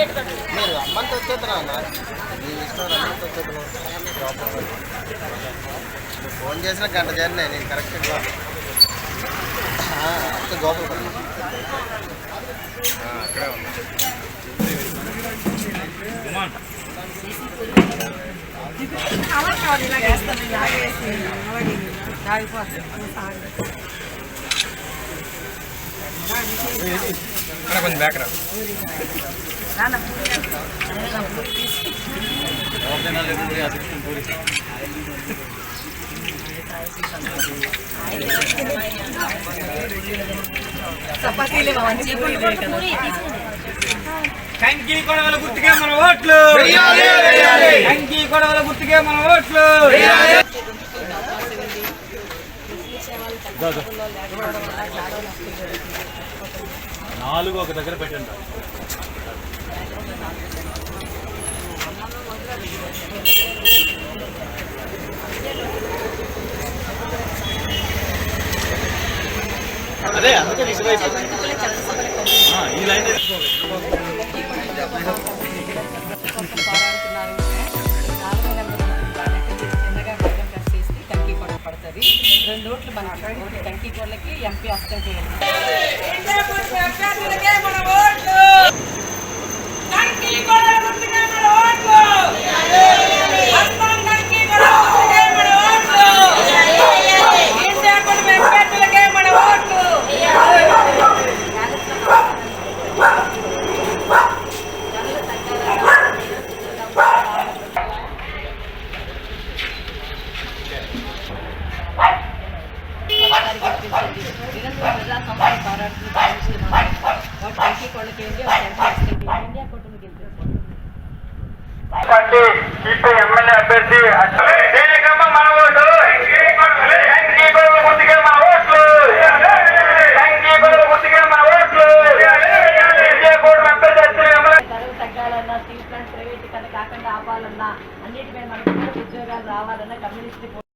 మీరు అమ్మంత వచ్చేస్తున్నా అన్న నీ ఇష్టం అమ్మంతా వచ్చేస్తున్నావు ఫోన్ చేసిన గంట చేయండి నేను కరెక్ట్గా అంతే గోపురం అక్కడే ఉన్నా ఇలా వేస్తాను ఇలా వేసి అలాగే ఆగిపోతుంది కొంచెం బ్యాక్ రా. చపాతీలు మంచి కంకి గొడవల గుర్తుకే మన ఓట్లు. కంకి గొడవల గుర్తుకే మన ఓట్లు. నాలుగు ఒక దగ్గర పెట్టండి. అదే అందుకే ఈ లైన్ రెండు ఓట్లు మన ఓట్లు టంకీ కోళ్ళకి ఎంపీ అస్తం చేయాలి నిరంతరం ప్రజా సంస్థలు వాటి పార్టీ ఎమ్మెల్యే అభ్యర్థి మన ఓటు మన ఓట్లు తగ్గాలన్నా స్టీల్ ప్లాంట్ కాకుండా ఆపాలన్నా అన్నిటిపై మనకు ఉద్యోగాలు రావాలన్నా కమ్యూనిస్ట్